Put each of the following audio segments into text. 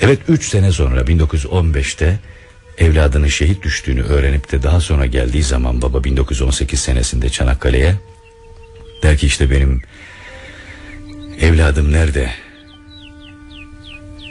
Evet 3 sene sonra 1915'te evladının şehit düştüğünü öğrenip de daha sonra geldiği zaman baba 1918 senesinde Çanakkale'ye der ki işte benim evladım nerede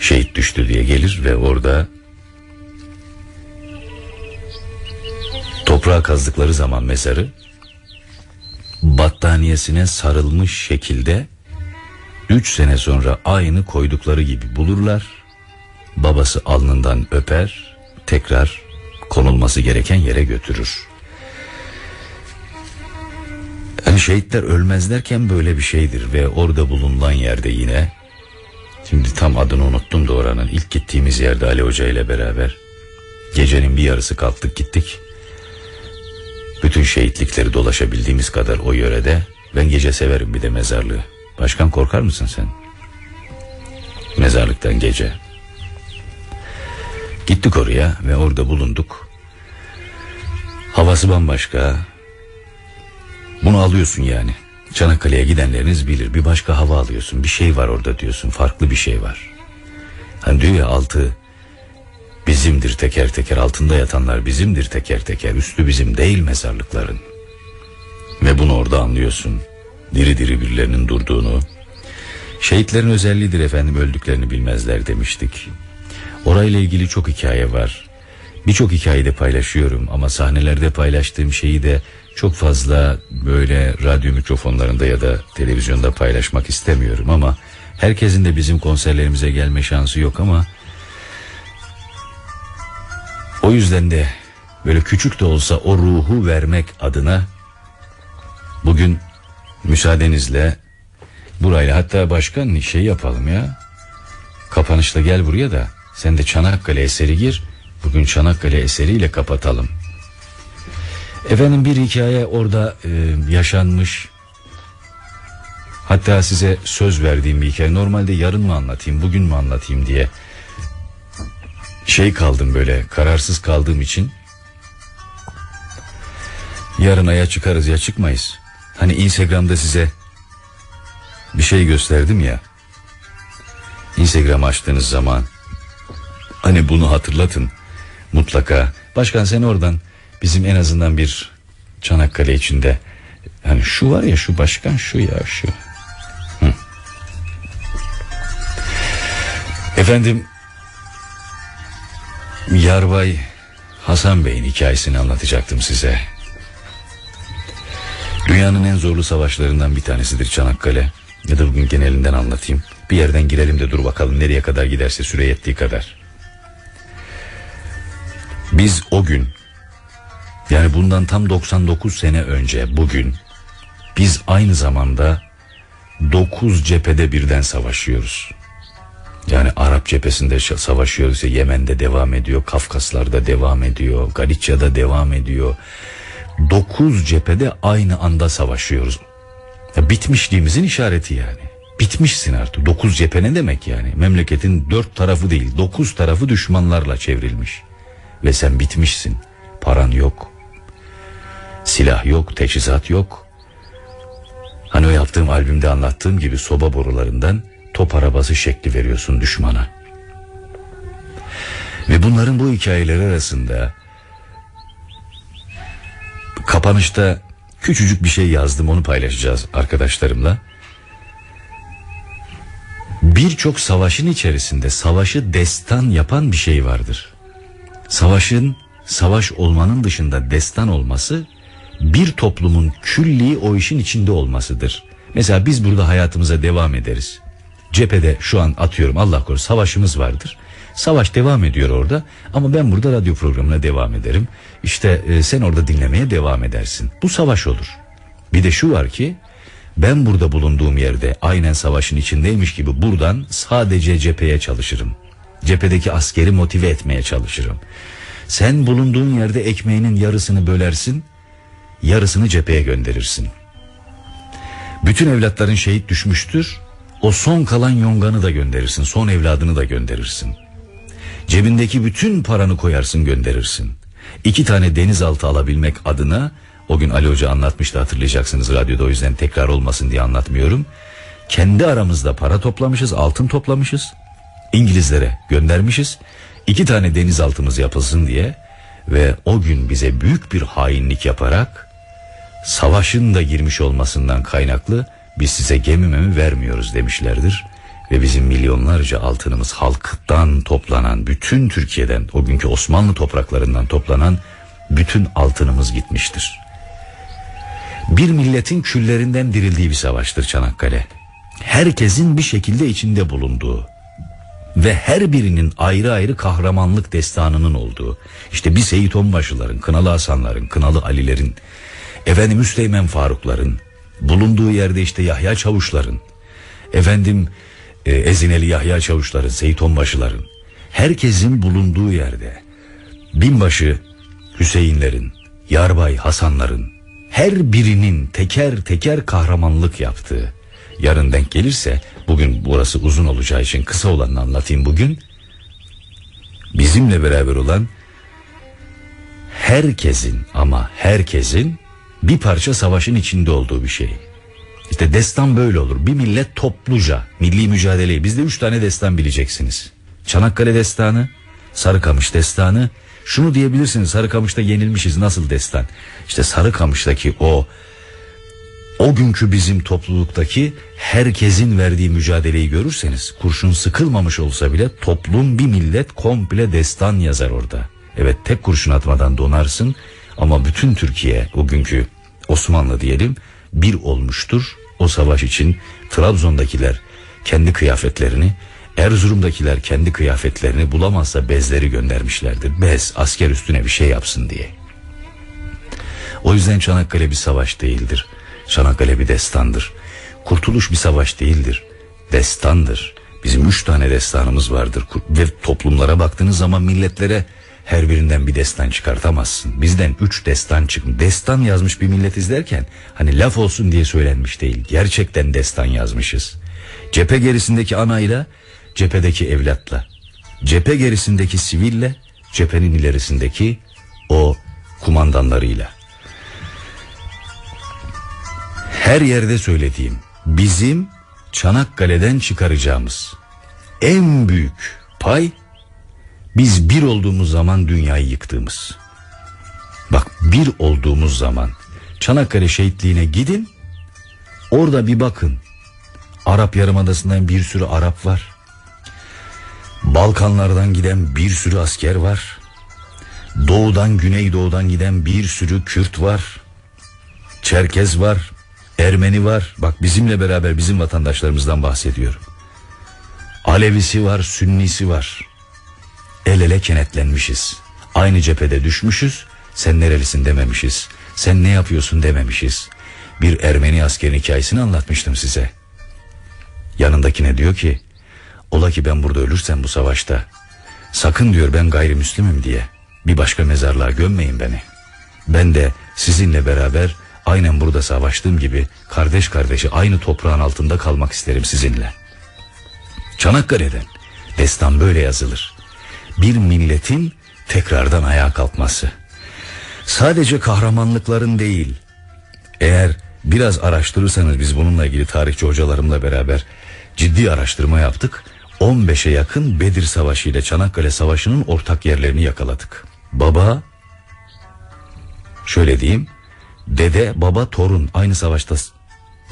şehit düştü diye gelir ve orada toprağa kazdıkları zaman mezarı battaniyesine sarılmış şekilde üç sene sonra aynı koydukları gibi bulurlar. Babası alnından öper, tekrar konulması gereken yere götürür. Yani şehitler ölmez derken böyle bir şeydir ve orada bulunan yerde yine şimdi tam adını unuttum da oranın ilk gittiğimiz yerde Ali Hoca ile beraber gecenin bir yarısı kalktık gittik. Bütün şehitlikleri dolaşabildiğimiz kadar o yörede ben gece severim bir de mezarlığı. Başkan korkar mısın sen? Mezarlıktan gece. Gittik oraya ve orada bulunduk. Havası bambaşka. Bunu alıyorsun yani. Çanakkale'ye gidenleriniz bilir. Bir başka hava alıyorsun. Bir şey var orada diyorsun. Farklı bir şey var. Hani diyor ya altı bizimdir teker teker. Altında yatanlar bizimdir teker teker. Üstü bizim değil mezarlıkların. Ve bunu orada anlıyorsun. Diri diri birilerinin durduğunu. Şehitlerin özelliğidir efendim öldüklerini bilmezler demiştik. Orayla ilgili çok hikaye var. Birçok hikayede paylaşıyorum ama sahnelerde paylaştığım şeyi de çok fazla böyle radyo mikrofonlarında ya da televizyonda paylaşmak istemiyorum ama herkesin de bizim konserlerimize gelme şansı yok ama o yüzden de böyle küçük de olsa o ruhu vermek adına bugün müsaadenizle burayla hatta başkan şey yapalım ya kapanışta gel buraya da sen de Çanakkale eseri gir bugün Çanakkale eseriyle kapatalım. Efendim bir hikaye orada e, yaşanmış. Hatta size söz verdiğim bir hikaye. Normalde yarın mı anlatayım, bugün mü anlatayım diye şey kaldım böyle kararsız kaldığım için. Yarın ya çıkarız ya çıkmayız. Hani Instagram'da size bir şey gösterdim ya. Instagram açtığınız zaman hani bunu hatırlatın mutlaka. Başkan sen oradan bizim en azından bir Çanakkale içinde hani şu var ya şu başkan şu ya şu. Hı. Efendim Yarbay Hasan Bey'in hikayesini anlatacaktım size. Dünyanın en zorlu savaşlarından bir tanesidir Çanakkale. Ya da bugün genelinden anlatayım. Bir yerden girelim de dur bakalım nereye kadar giderse süre yettiği kadar. Biz o gün yani bundan tam 99 sene önce bugün biz aynı zamanda 9 cephede birden savaşıyoruz. Yani Arap cephesinde savaşıyoruz. Yemen'de devam ediyor, Kafkaslar'da devam ediyor, Galicia'da devam ediyor. 9 cephede aynı anda savaşıyoruz. Ya bitmişliğimizin işareti yani. Bitmişsin artık. 9 cephe ne demek yani? Memleketin dört tarafı değil, 9 tarafı düşmanlarla çevrilmiş. Ve sen bitmişsin. Paran yok. Silah yok, teçhizat yok. Hani o yaptığım albümde anlattığım gibi soba borularından top arabası şekli veriyorsun düşmana. Ve bunların bu hikayeler arasında kapanışta küçücük bir şey yazdım onu paylaşacağız arkadaşlarımla. Birçok savaşın içerisinde savaşı destan yapan bir şey vardır. Savaşın savaş olmanın dışında destan olması bir toplumun külli o işin içinde olmasıdır. Mesela biz burada hayatımıza devam ederiz. Cephede şu an atıyorum Allah korusun savaşımız vardır. Savaş devam ediyor orada ama ben burada radyo programına devam ederim. İşte e, sen orada dinlemeye devam edersin. Bu savaş olur. Bir de şu var ki ben burada bulunduğum yerde aynen savaşın içindeymiş gibi buradan sadece cepheye çalışırım. Cephedeki askeri motive etmeye çalışırım. Sen bulunduğun yerde ekmeğinin yarısını bölersin, yarısını cepheye gönderirsin. Bütün evlatların şehit düşmüştür. O son kalan yonganı da gönderirsin, son evladını da gönderirsin. Cebindeki bütün paranı koyarsın gönderirsin. İki tane denizaltı alabilmek adına o gün Ali Hoca anlatmıştı hatırlayacaksınız radyoda o yüzden tekrar olmasın diye anlatmıyorum. Kendi aramızda para toplamışız, altın toplamışız. İngilizlere göndermişiz. İki tane denizaltımız yapılsın diye ve o gün bize büyük bir hainlik yaparak savaşın da girmiş olmasından kaynaklı biz size gemi vermiyoruz demişlerdir. Ve bizim milyonlarca altınımız halktan toplanan bütün Türkiye'den o günkü Osmanlı topraklarından toplanan bütün altınımız gitmiştir. Bir milletin küllerinden dirildiği bir savaştır Çanakkale. Herkesin bir şekilde içinde bulunduğu ve her birinin ayrı ayrı kahramanlık destanının olduğu. İşte bir Seyit Onbaşıların, Kınalı Hasanların, Kınalı Alilerin, efendim Üsteğmen Farukların, bulunduğu yerde işte Yahya Çavuşların, efendim e, Ezineli Yahya Çavuşların, Seyit Onbaşıların, herkesin bulunduğu yerde binbaşı Hüseyinlerin, Yarbay Hasanların, her birinin teker teker kahramanlık yaptığı, yarın denk gelirse bugün burası uzun olacağı için kısa olanını anlatayım bugün. Bizimle beraber olan herkesin ama herkesin bir parça savaşın içinde olduğu bir şey. İşte destan böyle olur. Bir millet topluca milli mücadeleyi bizde üç tane destan bileceksiniz. Çanakkale destanı, Sarıkamış destanı. Şunu diyebilirsiniz Sarıkamış'ta yenilmişiz nasıl destan? İşte Sarıkamış'taki o o günkü bizim topluluktaki herkesin verdiği mücadeleyi görürseniz kurşun sıkılmamış olsa bile toplum bir millet komple destan yazar orada. Evet tek kurşun atmadan donarsın ama bütün Türkiye o günkü Osmanlı diyelim bir olmuştur. O savaş için Trabzon'dakiler kendi kıyafetlerini Erzurum'dakiler kendi kıyafetlerini bulamazsa bezleri göndermişlerdir. Bez asker üstüne bir şey yapsın diye. O yüzden Çanakkale bir savaş değildir. Çanakkale bir destandır. Kurtuluş bir savaş değildir. Destandır. Bizim üç tane destanımız vardır. Ve toplumlara baktığınız zaman milletlere her birinden bir destan çıkartamazsın. Bizden üç destan çıkmış. Destan yazmış bir milletiz derken hani laf olsun diye söylenmiş değil. Gerçekten destan yazmışız. Cephe gerisindeki anayla, cephedeki evlatla. Cephe gerisindeki siville, cephenin ilerisindeki o kumandanlarıyla. Her yerde söylediğim bizim Çanakkale'den çıkaracağımız en büyük pay biz bir olduğumuz zaman dünyayı yıktığımız. Bak bir olduğumuz zaman Çanakkale şehitliğine gidin. Orada bir bakın. Arap Yarımadası'ndan bir sürü Arap var. Balkanlardan giden bir sürü asker var. Doğudan Güneydoğu'dan giden bir sürü Kürt var. Çerkez var. Ermeni var. Bak bizimle beraber bizim vatandaşlarımızdan bahsediyorum. Alevisi var, Sünnisi var. El ele kenetlenmişiz. Aynı cephede düşmüşüz. Sen nerelisin dememişiz. Sen ne yapıyorsun dememişiz. Bir Ermeni askerin hikayesini anlatmıştım size. Yanındakine diyor ki Ola ki ben burada ölürsem bu savaşta Sakın diyor ben gayrimüslimim diye Bir başka mezarlığa gömmeyin beni Ben de sizinle beraber Aynen burada savaştığım gibi Kardeş kardeşi aynı toprağın altında kalmak isterim sizinle Çanakkale'den Destan böyle yazılır Bir milletin tekrardan ayağa kalkması Sadece kahramanlıkların değil Eğer biraz araştırırsanız biz bununla ilgili tarihçi hocalarımla beraber ciddi araştırma yaptık. 15'e yakın Bedir Savaşı ile Çanakkale Savaşı'nın ortak yerlerini yakaladık. Baba, şöyle diyeyim, dede, baba, torun aynı savaşta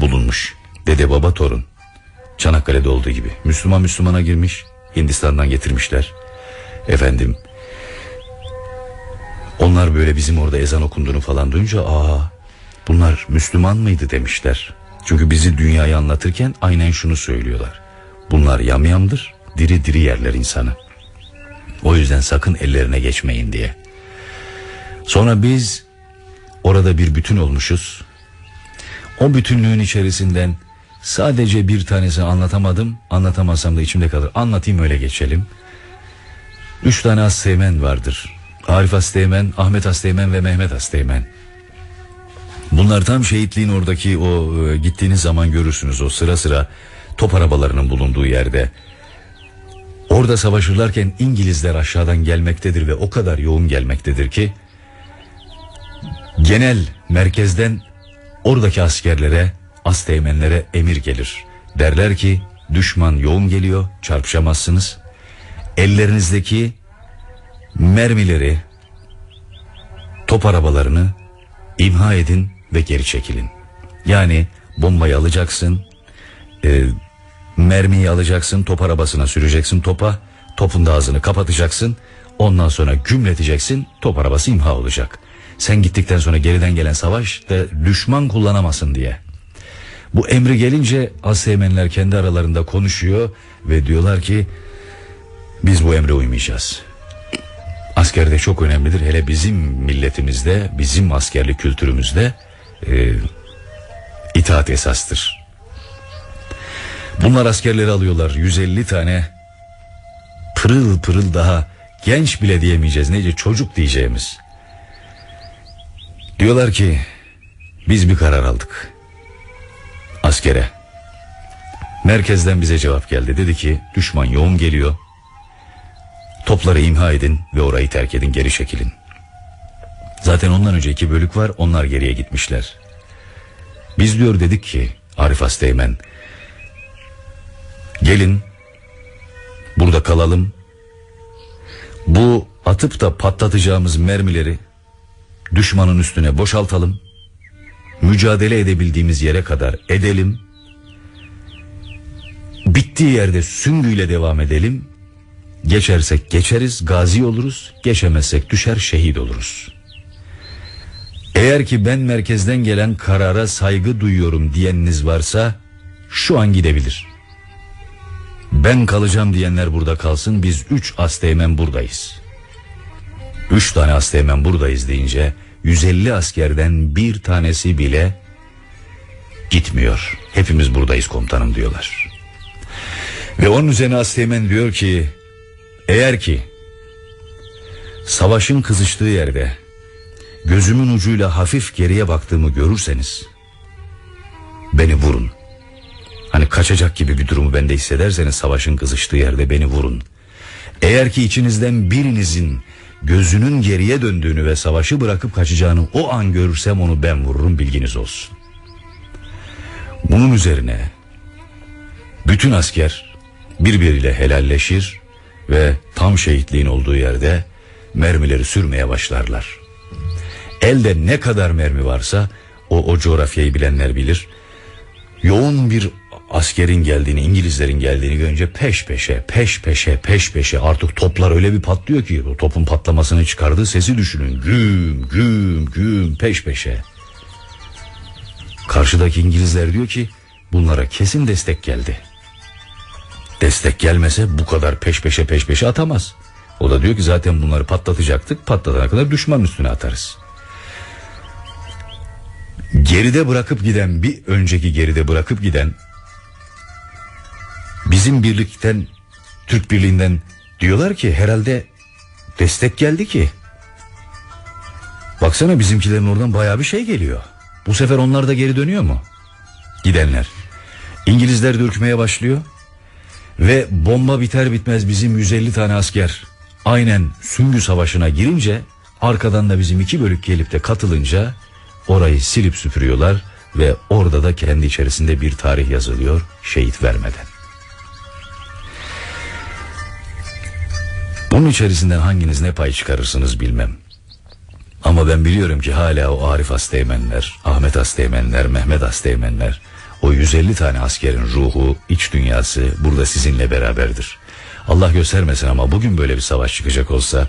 bulunmuş. Dede, baba, torun. Çanakkale'de olduğu gibi. Müslüman Müslümana girmiş, Hindistan'dan getirmişler. Efendim, onlar böyle bizim orada ezan okunduğunu falan duyunca, aa bunlar Müslüman mıydı demişler. Çünkü bizi dünyayı anlatırken aynen şunu söylüyorlar. Bunlar yamyamdır, diri diri yerler insanı. O yüzden sakın ellerine geçmeyin diye. Sonra biz orada bir bütün olmuşuz. O bütünlüğün içerisinden sadece bir tanesini anlatamadım. Anlatamazsam da içimde kalır. Anlatayım öyle geçelim. Üç tane Asteğmen vardır. Arif Asteğmen, Ahmet Asteğmen ve Mehmet Asteğmen. Bunlar tam şehitliğin oradaki o e, gittiğiniz zaman görürsünüz o sıra sıra top arabalarının bulunduğu yerde. Orada savaşırlarken İngilizler aşağıdan gelmektedir ve o kadar yoğun gelmektedir ki genel merkezden oradaki askerlere, asteğmenlere emir gelir. Derler ki düşman yoğun geliyor, çarpışamazsınız. ellerinizdeki mermileri, top arabalarını imha edin ve geri çekilin. Yani bombayı alacaksın, e, mermiyi alacaksın, top arabasına süreceksin topa, topun da ağzını kapatacaksın, ondan sonra gümleteceksin, top arabası imha olacak. Sen gittikten sonra geriden gelen savaş da düşman kullanamasın diye. Bu emri gelince Asteğmenler kendi aralarında konuşuyor ve diyorlar ki biz bu emre uymayacağız. Askerde çok önemlidir. Hele bizim milletimizde, bizim askerlik kültürümüzde e, itaat esastır. Bunlar askerleri alıyorlar. 150 tane pırıl pırıl daha genç bile diyemeyeceğiz. Nece çocuk diyeceğimiz. Diyorlar ki biz bir karar aldık. Askere. Merkezden bize cevap geldi. Dedi ki düşman yoğun geliyor. Topları imha edin ve orayı terk edin geri çekilin. Zaten ondan önce iki bölük var onlar geriye gitmişler. Biz diyor dedik ki Arif Asteğmen gelin burada kalalım. Bu atıp da patlatacağımız mermileri düşmanın üstüne boşaltalım. Mücadele edebildiğimiz yere kadar edelim. Bittiği yerde süngüyle devam edelim. Geçersek geçeriz, gazi oluruz. Geçemezsek düşer, şehit oluruz. Eğer ki ben merkezden gelen karara saygı duyuyorum diyeniniz varsa şu an gidebilir. Ben kalacağım diyenler burada kalsın. Biz üç asteğmen buradayız. Üç tane asteğmen buradayız deyince 150 askerden bir tanesi bile gitmiyor. Hepimiz buradayız komutanım diyorlar. Ve onun üzerine Asteğmen diyor ki eğer ki savaşın kızıştığı yerde gözümün ucuyla hafif geriye baktığımı görürseniz beni vurun. Hani kaçacak gibi bir durumu bende hissederseniz savaşın kızıştığı yerde beni vurun. Eğer ki içinizden birinizin gözünün geriye döndüğünü ve savaşı bırakıp kaçacağını o an görürsem onu ben vururum bilginiz olsun. Bunun üzerine bütün asker birbiriyle helalleşir ve tam şehitliğin olduğu yerde mermileri sürmeye başlarlar. Elde ne kadar mermi varsa o, o coğrafyayı bilenler bilir. Yoğun bir askerin geldiğini, İngilizlerin geldiğini görünce peş peşe, peş peşe, peş peşe artık toplar öyle bir patlıyor ki o topun patlamasını çıkardığı sesi düşünün. Güm, güm, güm peş peşe. Karşıdaki İngilizler diyor ki bunlara kesin destek geldi. Destek gelmese bu kadar peş peşe peş peşe atamaz. O da diyor ki zaten bunları patlatacaktık. Patlatana kadar düşmanın üstüne atarız. Geride bırakıp giden bir önceki geride bırakıp giden bizim birlikten Türk Birliği'nden diyorlar ki herhalde destek geldi ki. Baksana bizimkilerin oradan bayağı bir şey geliyor. Bu sefer onlar da geri dönüyor mu? Gidenler. İngilizler dürkmeye başlıyor. Ve bomba biter bitmez bizim 150 tane asker aynen Süngü Savaşı'na girince arkadan da bizim iki bölük gelip de katılınca orayı silip süpürüyorlar ve orada da kendi içerisinde bir tarih yazılıyor şehit vermeden. Bunun içerisinden hanginiz ne pay çıkarırsınız bilmem. Ama ben biliyorum ki hala o Arif Asteğmenler, Ahmet Asteğmenler, Mehmet Asteğmenler, o 150 tane askerin ruhu, iç dünyası burada sizinle beraberdir. Allah göstermesin ama bugün böyle bir savaş çıkacak olsa,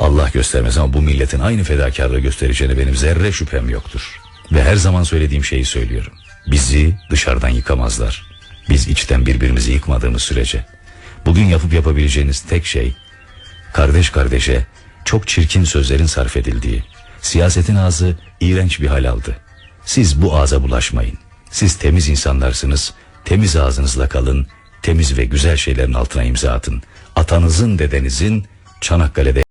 Allah göstermesin ama bu milletin aynı fedakarlığı göstereceğine benim zerre şüphem yoktur. Ve her zaman söylediğim şeyi söylüyorum. Bizi dışarıdan yıkamazlar. Biz içten birbirimizi yıkmadığımız sürece. Bugün yapıp yapabileceğiniz tek şey, kardeş kardeşe çok çirkin sözlerin sarf edildiği, siyasetin ağzı iğrenç bir hal aldı. Siz bu ağza bulaşmayın. Siz temiz insanlarsınız, temiz ağzınızla kalın, temiz ve güzel şeylerin altına imza atın. Atanızın, dedenizin Çanakkale'de